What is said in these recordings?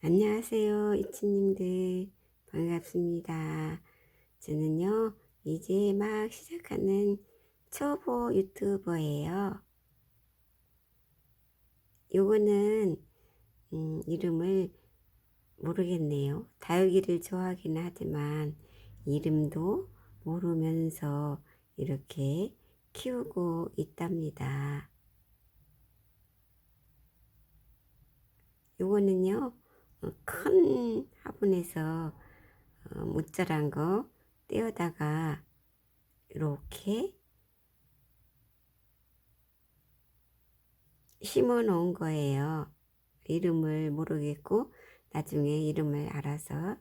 안녕하세요, 이치님들. 반갑습니다. 저는요, 이제 막 시작하는 초보 유튜버예요. 요거는, 음, 이름을 모르겠네요. 다육이를 좋아하기는 하지만, 이름도 모르면서 이렇게 키우고 있답니다. 요거는요, 어, 큰 화분에서 어, 무자란 거 떼어다가 이렇게 심어 놓은 거예요. 이름을 모르겠고 나중에 이름을 알아서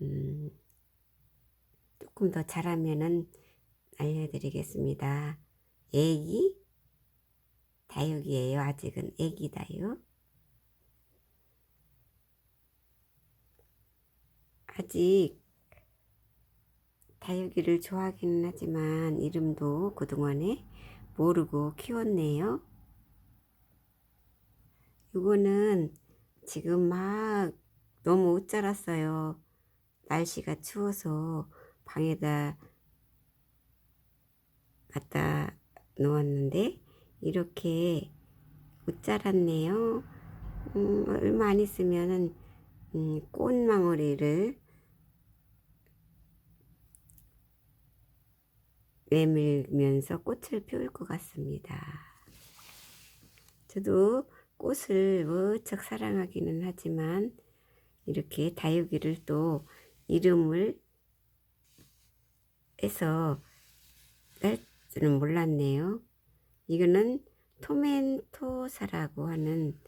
음, 조금 더 잘하면은 알려드리겠습니다. 애기 다육이에요. 아직은 애기 다육. 아직 다육이를 좋아하기는 하지만 이름도 그동안에 모르고 키웠네요. 이거는 지금 막 너무 옷 자랐어요. 날씨가 추워서 방에다 갖다 놓았는데 이렇게 옷 자랐네요. 음, 얼마 안 있으면은 음, 꽃망울이를 내밀면서 꽃을 피울 것 같습니다. 저도 꽃을 무척 사랑하기는 하지만 이렇게 다육이를 또 이름을 해서 날 줄은 몰랐네요. 이거는 토멘토사라고 하는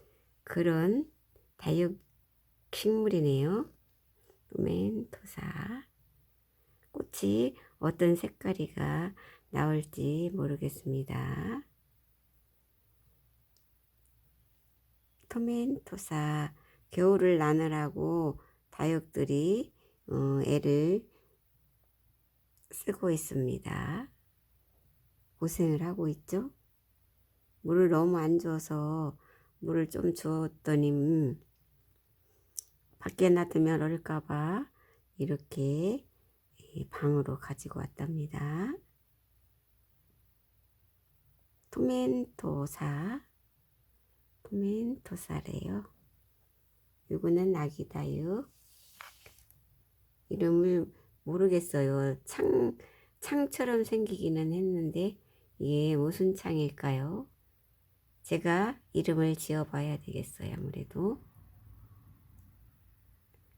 그런 다육 식물이네요. 토멘토사. 꽃이 어떤 색깔이가 나올지 모르겠습니다. 토멘토사 겨울을 나느라고 다육들이 어, 애를 쓰고 있습니다. 고생을 하고 있죠. 물을 너무 안 줘서 물을 좀 주었더니 음, 밖에 놔두면 얼까봐 이렇게 방으로 가지고 왔답니다. 토멘토사, 토멘토사래요. 이거는 낙이다요. 이름을 모르겠어요. 창, 창처럼 생기기는 했는데 이게 무슨 창일까요? 제가 이름을 지어봐야 되겠어요. 아무래도.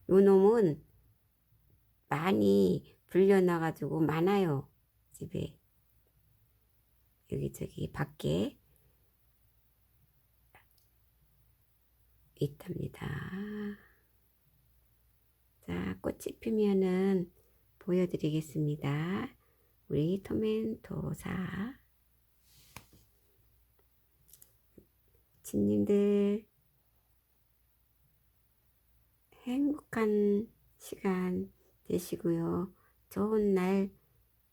요 놈은 많이 불려놔가지고 많아요. 집에. 여기 저기 밖에 있답니다. 자, 꽃이 피면은 보여드리겠습니다. 우리 토멘토사. 친님들 행복한 시간 되시고요. 좋은 날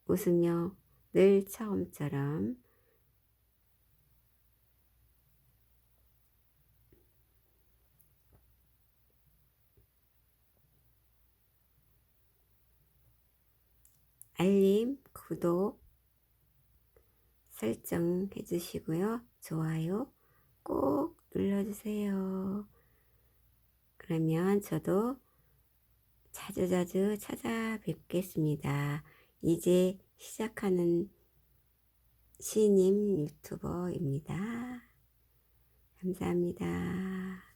웃으며 늘 처음처럼 알림, 구독, 설정 해 주시고요. 좋아요 꼭 눌러주세요. 그러면 저도 자주자주 찾아뵙겠습니다. 이제 시작하는 시님 유튜버입니다. 감사합니다.